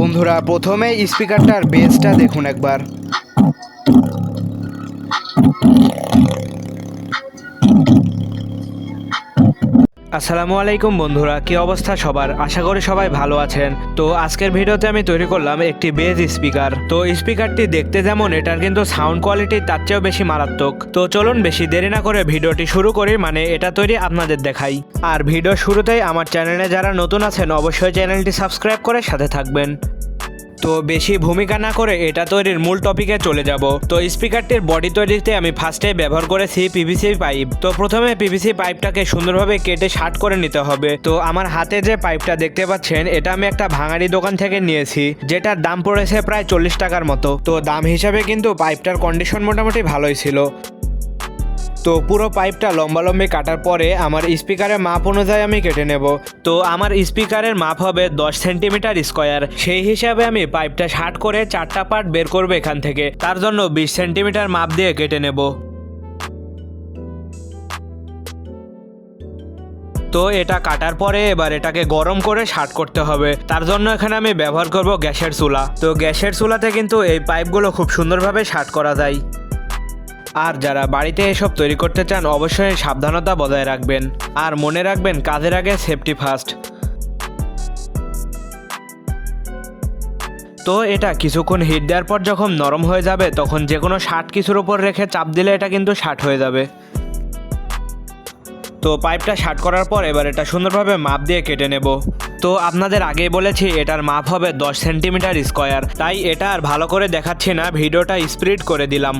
বন্ধুরা প্রথমে স্পিকারটার বেসটা দেখুন একবার। আসসালামু আলাইকুম বন্ধুরা, কি অবস্থা সবার? আশা করি সবাই ভালো আছেন। তো আজকের ভিডিওতে আমি তৈরি করলাম একটি বেজ স্পিকার। তো স্পিকারটি দেখতে যেমন এটার কিন্তু সাউন্ড কোয়ালিটি তার চেয়েও বেশি মারাত্মক। তো চলুন বেশি দেরি না করে ভিডিওটি শুরু করি মানে এটা তৈরি আপনাদের দেখাই। আর ভিডিও শুরুতেই আমার চ্যানেলে যারা নতুন আছেন, অবশ্যই চ্যানেলটি সাবস্ক্রাইব করে সাথে থাকবেন। তো বেশি ভূমিকা না করে এটা তৈরির মূল টপিকে চলে যাব। তো স্পিকারটির বডি তৈরিতে আমি ফার্স্টে ব্যবহার করেছি পিভিসি পাইপ তো প্রথমে পিভিসি পাইপটাকে সুন্দরভাবে কেটে শার্ট করে নিতে হবে। তো আমার হাতে যে পাইপটা দেখতে পাচ্ছেন, এটা আমি একটা ভাঙাড়ি দোকান থেকে নিয়েছি, যেটার দাম পড়েছে প্রায় চল্লিশ টাকার মতো। তো দাম হিসাবে কিন্তু পাইপটার কন্ডিশন মোটামুটি ভালোই ছিল। তো পুরো পাইপটা লম্বালম্বি কাটার পরে আমার স্পিকারের মাপ অনুযায়ী আমি কেটে নেব। তো আমার স্পিকারের মাপ হবে দশ সেন্টিমিটার স্কোয়ার। সেই হিসাবে আমি পাইপটা শার্ট করে চারটা পার্ট বের করব এখান থেকে। তার জন্য বিশ সেন্টিমিটার মাপ দিয়ে কেটে নেব। তো এটা কাটার পরে এবার এটাকে গরম করে শার্ট করতে হবে। তার জন্য এখানে আমি ব্যবহার করব গ্যাসের চুলা। তো গ্যাসের চুলাতে কিন্তু এই পাইপগুলো খুব সুন্দরভাবে শার্ট করা যায়। আর যারা বাড়িতে এসব তৈরি করতে চান অবশ্যই সাবধানতা বজায় রাখবেন। আর মনে রাখবেন, কাজের আগে সেফটি ফার্স্ট তো এটা কিছুক্ষণ হিট দেওয়ার পর যখন নরম হয়ে যাবে, তখন যে কোনো শার্ট কিছুর উপর রেখে চাপ দিলে এটা কিন্তু শার্ট হয়ে যাবে। তো পাইপটা শার্ট করার পর এবার এটা সুন্দরভাবে মাপ দিয়ে কেটে নেব। তো আপনাদের আগেই বলেছি, এটার মাপ হবে দশ সেন্টিমিটার স্কোয়ার। তাই এটা আর ভালো করে দেখাচ্ছি না, ভিডিওটা স্প্রিড করে দিলাম।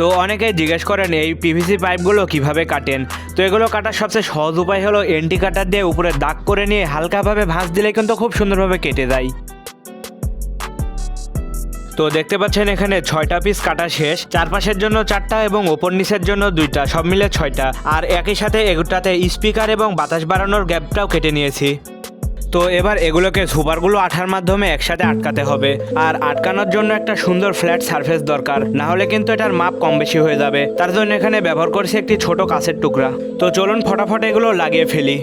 তো অনেকেই জিজ্ঞেস করেন, এই পিভিসি পাইপগুলো কীভাবে কাটেন? তো এগুলো কাটার সবচেয়ে সহজ উপায় হলো এন্টি কাটার দিয়ে উপরে দাগ করে নিয়ে হালকাভাবে ভাঁজ দিলে কিন্তু খুব সুন্দরভাবে কেটে যায়। তো দেখতে পাচ্ছেন এখানে ছয়টা পিস কাটা শেষ। চারপাশের জন্য চারটা এবং ওপর নিচের জন্য দুইটা, সব মিলে ছয়টা। আর একই সাথে এগুলোটাতে স্পিকার এবং বাতাস বাড়ানোর গ্যাপটাও কেটে নিয়েছি। তো এবার এগুলোকে সুপারগুলো আঠার মাধ্যমে একসাথে আটকাতে হবে। আর আটকানোর জন্য একটা সুন্দর ফ্ল্যাট সারফেস দরকার, না হলে কিন্তু এটার মাপ কম বেশি হয়ে যাবে। তার জন্য এখানে ব্যবহার করছি একটি ছোট কাঁচের টুকরা। তো চলুন ফটাফট এগুলো লাগিয়ে ফেলি।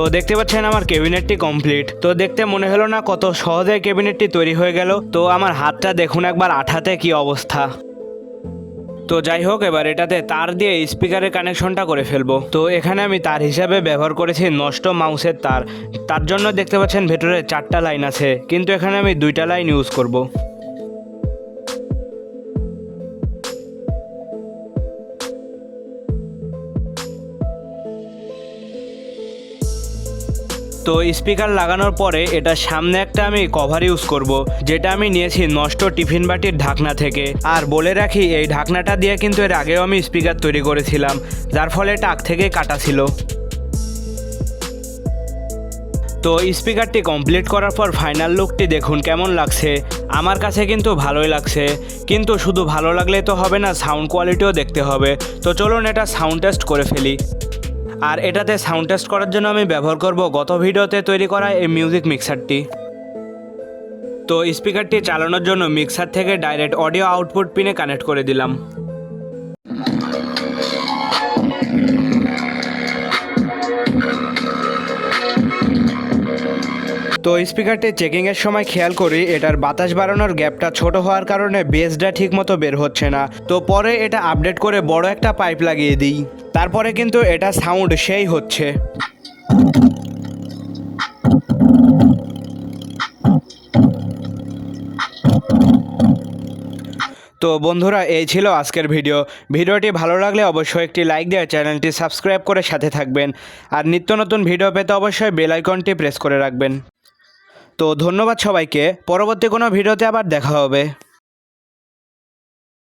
সো দেখতে পাচ্ছেন আমার ক্যাবিনেটটি কমপ্লিট তো দেখতে মনে হলো না কত সহজে ক্যাবিনেটটি তৈরি হয়ে গেল। তো আমার হাতটা দেখুন একবার আঠাতে কি অবস্থা। তো যাই হোক, এবার এটাতে তার দিয়ে স্পিকারের কানেকশনটা করে ফেলব। তো এখানে আমি তার হিসাবে ব্যবহার করেছি নষ্ট মাউসের তার। তার জন্য দেখতে পাচ্ছেন ভেতরে চারটা লাইন আছে। কিন্তু এখানে আমি দুইটা লাইন ইউজ করব। তো স্পিকার লাগানোর পরে এটা সামনে একটা আমি কভার ইউজ করব, যেটা আমি নিয়েছি নষ্ট টিফিন বাটির ঢাকনা থেকে। আর বলে রাখি, এই ঢাকনাটা দিয়ে কিন্তু এর আগেও আমি স্পিকার তৈরি করেছিলাম, যার ফলে টাক থেকে কাটা ছিল। তো স্পিকারটি কমপ্লিট করার পর ফাইনাল লুকটি দেখুন কেমন লাগছে। আমার কাছে কিন্তু ভালোই লাগছে, কিন্তু শুধু ভালো লাগলে তো হবে না সাউন্ড কোয়ালিটিও দেখতে হবে। তো চলুন এটা সাউন্ড টেস্ট করে ফেলি। আর এটাতে সাউন্ড টেস্ট করার জন্য আমি ব্যবহার করব গত ভিডিওতে তৈরি করা এই মিউজিক মিক্সারটি তো স্পিকারটি চালানোর জন্য মিক্সার থেকে ডাইরেক্ট অডিও আউটপুট পিনে কানেক্ট করে দিলাম। তো স্পিকারটি চেকিংয়ের সময় খেয়াল করি, এটার বাতাস বাড়ানোর গ্যাপটা ছোট হওয়ার কারণে বেসটা ঠিকমতো বের হচ্ছে না। তো পরে এটা আপডেট করে বড় একটা পাইপ লাগিয়ে দিই। তারপরে কিন্তু এটা সাউন্ড সেই হচ্ছে। তো বন্ধুরা, এই ছিল আজকের ভিডিও। ভিডিওটি ভালো লাগলে অবশ্যই একটি লাইক দিয়ে চ্যানেলটি সাবস্ক্রাইব করে সাথে থাকবেন। আর নিত্য নতুন ভিডিও পেতে অবশ্যই বেল আইকনটি প্রেস করে রাখবেন। তো ধন্যবাদ সবাইকে। পরবর্তী কোনো ভিডিওতে আবার দেখা হবে।